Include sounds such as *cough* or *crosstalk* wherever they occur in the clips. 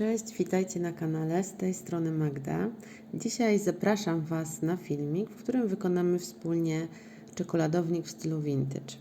Cześć, witajcie na kanale, z tej strony Magda. Dzisiaj zapraszam Was na filmik, w którym wykonamy wspólnie czekoladownik w stylu vintage.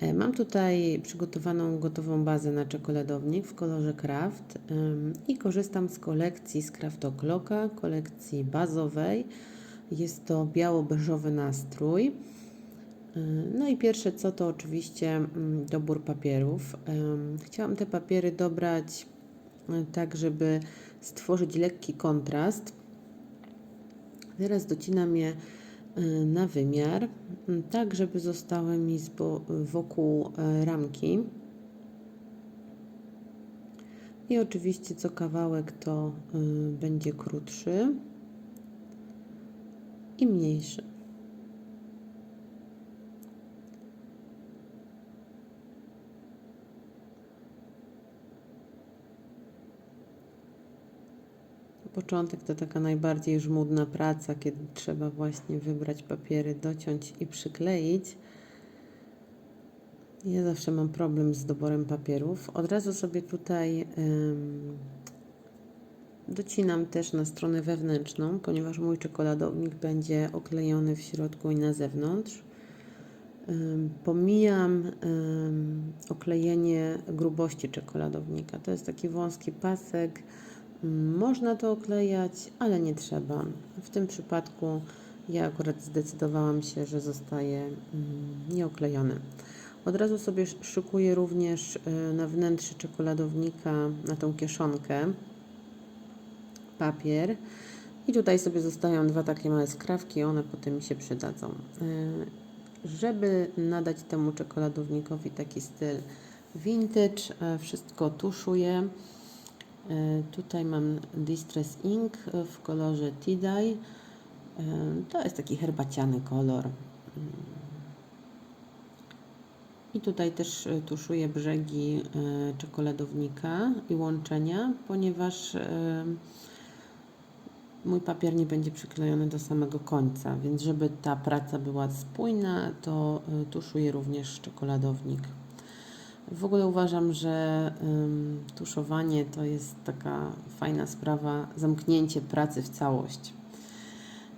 E, Mam tutaj przygotowaną gotową bazę na czekoladownik w kolorze Craft ym, i korzystam z kolekcji z Craft O'Clocka, kolekcji bazowej. Jest to biało-beżowy nastrój. No i pierwsze co to oczywiście mm, dobór papierów. Chciałam te papiery dobrać e, tak, żeby stworzyć lekki kontrast. Teraz docinam je e, na wymiar, tak żeby zostały mi wokół e, ramki. I oczywiście co kawałek to e, będzie krótszy i mniejszy. Początek to taka najbardziej żmudna praca, kiedy trzeba właśnie wybrać papiery, dociąć i przykleić. Ja zawsze mam problem z doborem papierów. Od razu sobie tutaj docinam też na stronę wewnętrzną, ponieważ mój czekoladownik będzie oklejony w środku i na zewnątrz. Em, Pomijam oklejenie grubości czekoladownika. To jest taki wąski pasek. Można to oklejać, ale nie trzeba. W tym przypadku ja akurat zdecydowałam się, że zostaje mm, nieoklejony. Od razu sobie sz- szykuję również y, na wnętrze czekoladownika, na tą kieszonkę, papier. I tutaj sobie zostają dwa takie małe skrawki, one potem mi się przydadzą. Y, Żeby nadać temu czekoladownikowi taki styl vintage, e, wszystko tuszuję. E, Tutaj mam Distress Ink w kolorze Tea-Dye. E, To jest taki herbaciany kolor. Mm. I tutaj też e, tuszuję brzegi czekoladownika i łączenia, ponieważ mój papier nie będzie przyklejony do samego końca, więc żeby ta praca była spójna, to tuszuję również czekoladownik. W ogóle uważam, że ym, tuszowanie to jest taka fajna sprawa, zamknięcie pracy w całość.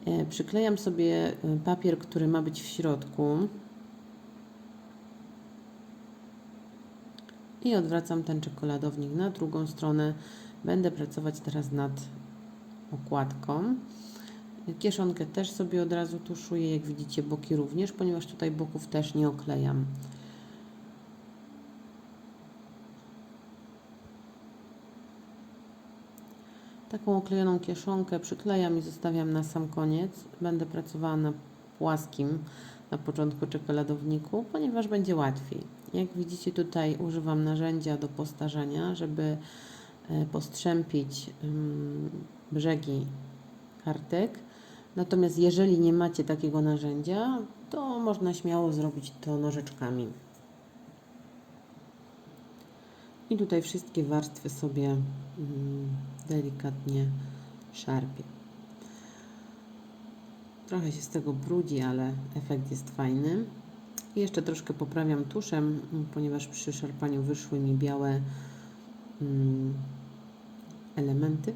E, przyklejam sobie y, papier, który ma być w środku i odwracam ten czekoladownik na drugą stronę. Będę pracować teraz nad okładką. Kieszonkę też sobie od razu tuszuję, jak widzicie boki również, ponieważ tutaj boków też nie oklejam. Taką oklejoną kieszonkę przyklejam i zostawiam na sam koniec. Będę pracowała na płaskim na początku czekoladowniku, ponieważ będzie łatwiej. Jak widzicie tutaj używam narzędzia do postarzenia, żeby e, postrzępić ym, brzegi kartek. Natomiast jeżeli nie macie takiego narzędzia, to można śmiało zrobić to nożyczkami. I tutaj wszystkie warstwy sobie mm, delikatnie szarpię. Trochę się z tego brudzi, ale efekt jest fajny. I jeszcze troszkę poprawiam tuszem, mm, ponieważ przy szarpaniu wyszły mi białe mm, elementy,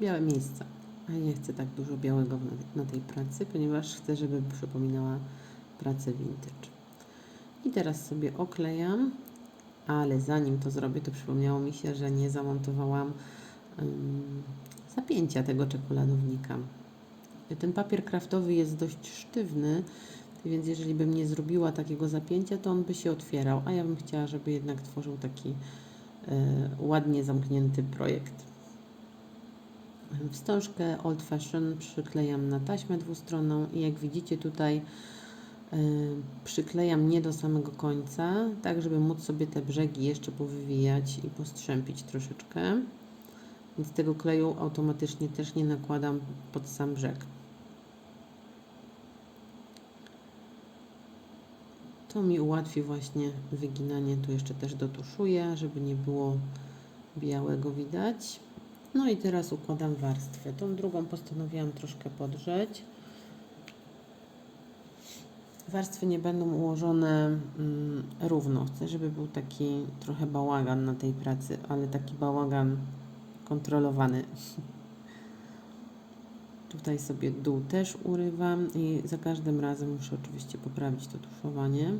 białe miejsca. A nie chcę tak dużo białego na tej pracy, ponieważ chcę, żeby przypominała pracę vintage. I teraz sobie oklejam ale zanim to zrobię, to przypomniało mi się, że nie zamontowałam ym, zapięcia tego czekoladownika. Ten papier kraftowy jest dość sztywny, więc jeżeli bym nie zrobiła takiego zapięcia, to on by się otwierał, a ja bym chciała, żeby jednak tworzył taki y, ładnie zamknięty projekt. Wstążkę Old Fashion przyklejam na taśmę dwustronną i jak widzicie tutaj przyklejam nie do samego końca, tak żeby móc sobie te brzegi jeszcze powywijać i postrzępić troszeczkę. Więc tego kleju automatycznie też nie nakładam pod sam brzeg. To mi ułatwi właśnie wyginanie. Tu jeszcze też dotuszuję, żeby nie było białego widać. No i teraz układam warstwę. Tą drugą postanowiłam troszkę podrzeć. Warstwy nie będą ułożone mm, równo. Chcę, żeby był taki trochę bałagan na tej pracy, ale taki bałagan kontrolowany. *laughs* Tutaj sobie dół też urywam i za każdym razem muszę oczywiście poprawić to tuszowanie.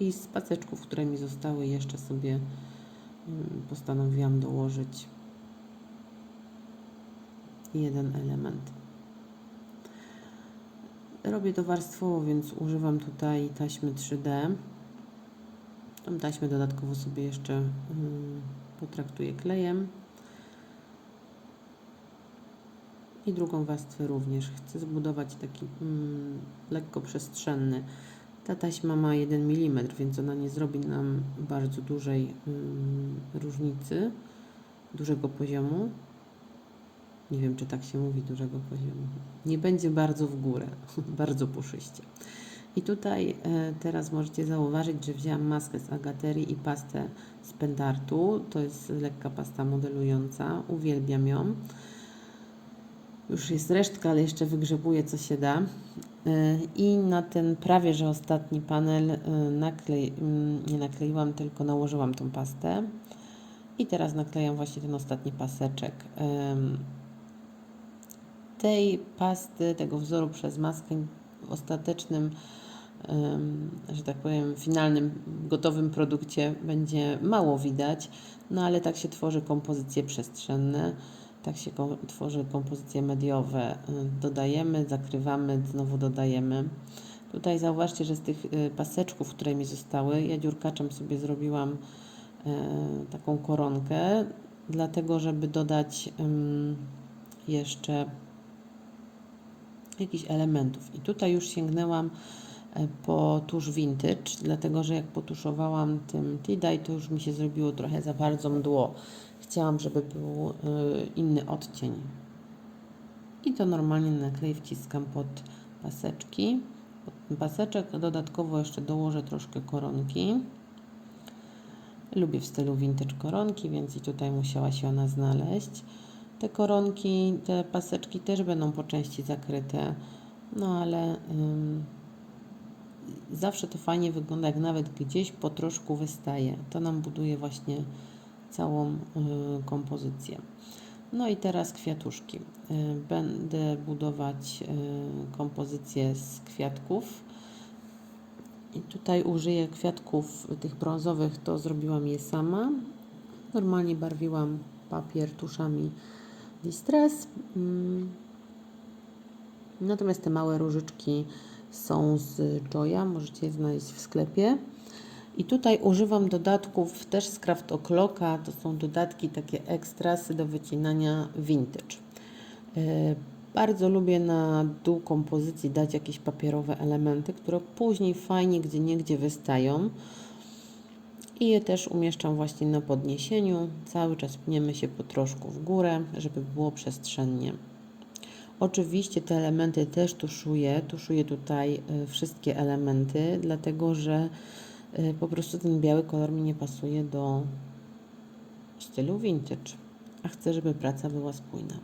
I z paseczków, które mi zostały, jeszcze sobie mm, postanowiłam dołożyć jeden element. Robię to warstwowo, więc używam tutaj taśmy 3D. Tą taśmę dodatkowo sobie jeszcze mm, potraktuję klejem. I drugą warstwę również. Chcę zbudować taki mm, lekko przestrzenny. Ta taśma ma 1 mm, więc ona nie zrobi nam bardzo dużej mm, różnicy, dużego poziomu. Nie wiem, czy tak się mówi, dużego poziomu. Nie będzie bardzo w górę, *laughs* bardzo puszyście. I tutaj e, teraz możecie zauważyć, że wzięłam maskę z Agaterii i pastę z Pendartu. To jest lekka pasta modelująca. Uwielbiam ją. Już jest resztka, ale jeszcze wygrzebuję co się da. E, I na ten prawie że ostatni panel e, naklej, mm, nie nakleiłam, tylko nałożyłam tą pastę. I teraz naklejam właśnie ten ostatni paseczek. Tej pasty, tego wzoru przez maskę w ostatecznym, że tak powiem, finalnym, gotowym produkcie będzie mało widać, no ale tak się tworzy kompozycje przestrzenne. Tak się tworzy kompozycje mediowe. Dodajemy, zakrywamy, znowu dodajemy. Tutaj zauważcie, że z tych y, paseczków, które mi zostały, ja dziurkaczem sobie zrobiłam y, taką koronkę, dlatego żeby dodać jeszcze jakichś elementów. I tutaj już sięgnęłam e, po tusz vintage, dlatego że jak potuszowałam tym tie-dye, to już mi się zrobiło trochę za bardzo mdło. Chciałam, żeby był y, inny odcień. I to normalnie na klej wciskam pod paseczki. Pod paseczek dodatkowo jeszcze dołożę troszkę koronki. Lubię w stylu vintage koronki, więc i tutaj musiała się ona znaleźć. Te koronki, te paseczki też będą po części zakryte, no ale ym, zawsze to fajnie wygląda, jak nawet gdzieś po troszku wystaje. To nam buduje właśnie całą y, kompozycję. No i teraz kwiatuszki. Y, Będę budować y, kompozycję z kwiatków. I tutaj użyję kwiatków tych brązowych, to zrobiłam je sama. Normalnie barwiłam papier tuszami Distress. Mm. Natomiast te małe różyczki są z Joya, możecie je znaleźć w sklepie. I tutaj używam dodatków też z Craft O'Clocka. To są dodatki takie ekstrasy do wycinania vintage. E, Bardzo lubię na dół kompozycji dać jakieś papierowe elementy, które później fajnie gdzie niegdzie wystają. I je też umieszczam właśnie na podniesieniu. Cały czas pniemy się po troszku w górę, żeby było przestrzennie. Oczywiście te elementy też tuszuję. Tuszuję tutaj y, wszystkie elementy, dlatego że y, po prostu ten biały kolor mi nie pasuje do stylu vintage, a chcę, żeby praca była spójna.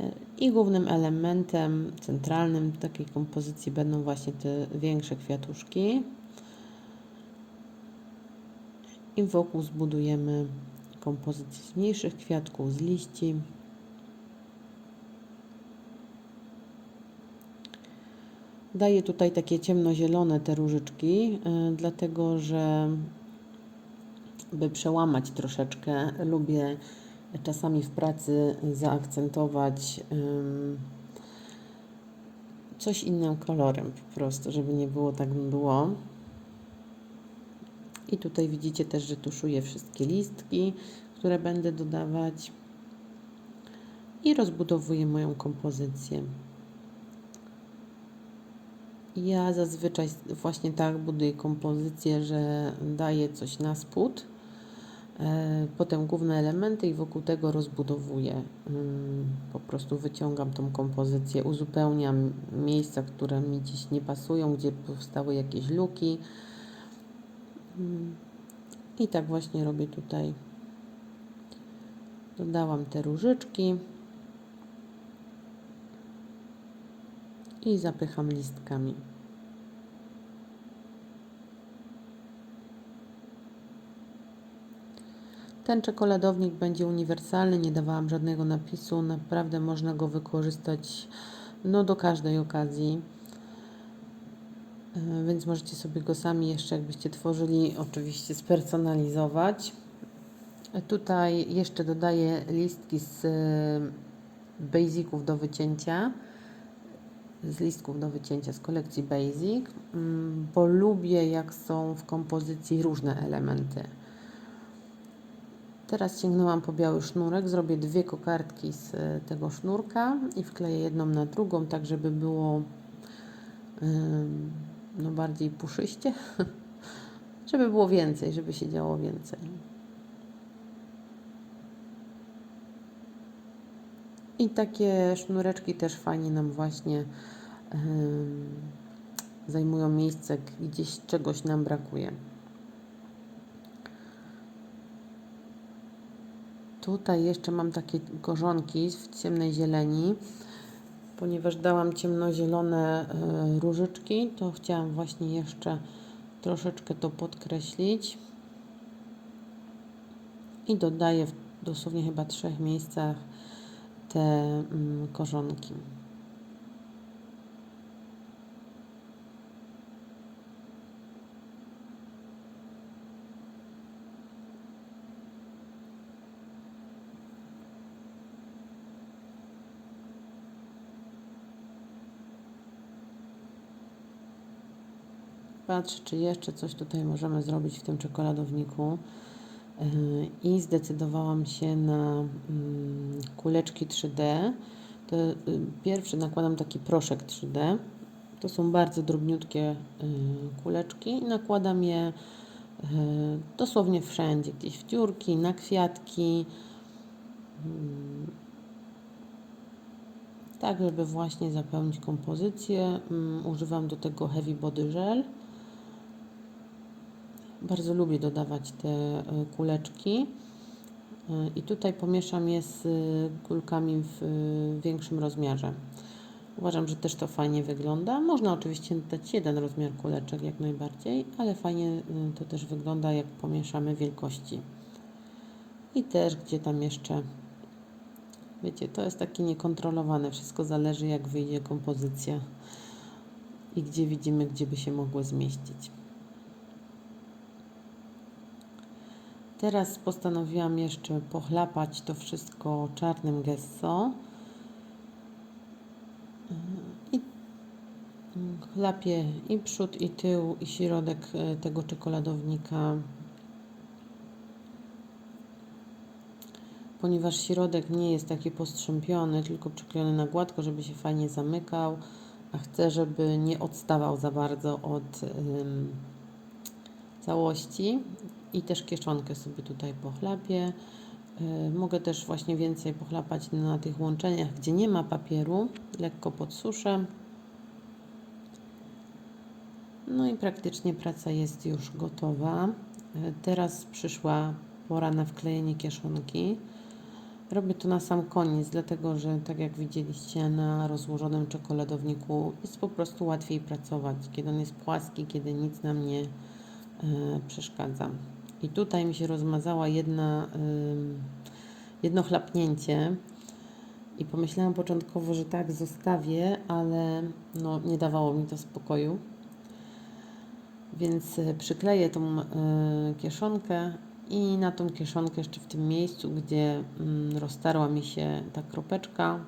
Y, I głównym elementem centralnym takiej kompozycji będą właśnie te większe kwiatuszki. I wokół zbudujemy kompozycję z mniejszych kwiatków, z liści. Daję tutaj takie ciemnozielone te różyczki, y, dlatego że by przełamać troszeczkę, lubię czasami w pracy zaakcentować coś innym kolorem po prostu, żeby nie było tak mdło. I tutaj widzicie też, że tuszuję wszystkie listki, które będę dodawać i rozbudowuję moją kompozycję. Ja zazwyczaj właśnie tak buduję kompozycję, że daję coś na spód, e, potem główne elementy i wokół tego rozbudowuję. Mm, Po prostu wyciągam tą kompozycję, uzupełniam miejsca, które mi dziś nie pasują, gdzie powstały jakieś luki. I tak właśnie robię tutaj. Dodałam te różyczki. I zapycham listkami. Ten czekoladownik będzie uniwersalny, nie dawałam żadnego napisu, naprawdę można go wykorzystać no, do każdej okazji. E, Więc możecie sobie go sami jeszcze, jakbyście tworzyli, oczywiście spersonalizować. E, Tutaj jeszcze dodaję listki z e, basiców do wycięcia, z listków do wycięcia z kolekcji Basic, mm, bo lubię jak są w kompozycji różne elementy. Teraz sięgnęłam po biały sznurek, zrobię dwie kokardki z tego sznurka i wkleję jedną na drugą, tak żeby było no bardziej puszyście, *laughs* żeby było więcej, żeby się działo więcej. I takie sznureczki też fajnie nam właśnie ym, zajmują miejsce, gdzieś czegoś nam brakuje. Tutaj jeszcze mam takie korzonki w ciemnej zieleni. Ponieważ dałam ciemnozielone y, różyczki, to chciałam właśnie jeszcze troszeczkę to podkreślić. I dodaję w dosłownie chyba trzech miejscach te mm, korzonki. Patrzę, czy jeszcze coś tutaj możemy zrobić w tym czekoladowniku. Yy, I zdecydowałam się na mm, kuleczki 3D. To y, pierwszy nakładam taki proszek 3D. To są bardzo drobniutkie y, kuleczki i nakładam je y, dosłownie wszędzie, gdzieś w dziurki, na kwiatki. Mm, Tak, żeby właśnie zapełnić kompozycję. Mm, Używam do tego Heavy Body Gel. Bardzo lubię dodawać te e, kuleczki. E, I tutaj pomieszam je z e, kulkami w większym rozmiarze. Uważam, że też to fajnie wygląda. Można oczywiście dać jeden rozmiar kuleczek jak najbardziej, ale fajnie to też wygląda jak pomieszamy wielkości. I też gdzie tam jeszcze, wiecie, to jest takie niekontrolowane. Wszystko zależy jak wyjdzie kompozycja i gdzie widzimy, gdzie by się mogły zmieścić. Teraz postanowiłam jeszcze pochlapać to wszystko czarnym gesso. I chlapię i przód, i tył, i środek e, tego czekoladownika. Ponieważ środek nie jest taki postrzępiony, tylko przyklejony na gładko, żeby się fajnie zamykał, a chcę, żeby nie odstawał za bardzo od całości i też kieszonkę sobie tutaj pochlapię. Yy, Mogę też właśnie więcej pochlapać na tych łączeniach, gdzie nie ma papieru. Lekko podsuszę. No i praktycznie praca jest już gotowa. Yy, Teraz przyszła pora na wklejenie kieszonki. Robię to na sam koniec, dlatego że tak jak widzieliście na rozłożonym czekoladowniku jest po prostu łatwiej pracować, kiedy on jest płaski, kiedy nic nam nie e, przeszkadza. I tutaj mi się rozmazała jedna, jedno chlapnięcie i pomyślałam początkowo, że tak zostawię, ale no, nie dawało mi to spokoju. Więc e, przykleję tą e, kieszonkę i na tą kieszonkę jeszcze w tym miejscu, gdzie mm, roztarła mi się ta kropeczka,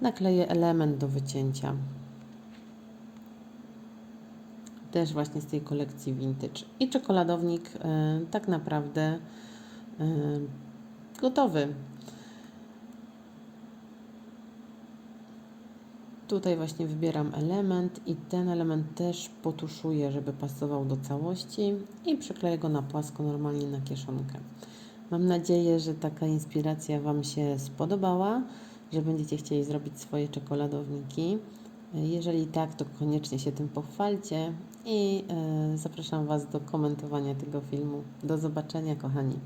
nakleję element do wycięcia. Też właśnie z tej kolekcji vintage. I czekoladownik e, tak naprawdę e, gotowy. Tutaj właśnie wybieram element i ten element też potuszuję, żeby pasował do całości i przykleję go na płasko normalnie na kieszonkę. Mam nadzieję, że taka inspiracja Wam się spodobała, że będziecie chcieli zrobić swoje czekoladowniki. Jeżeli tak, to koniecznie się tym pochwalcie i e, zapraszam Was do komentowania tego filmu. Do zobaczenia, kochani.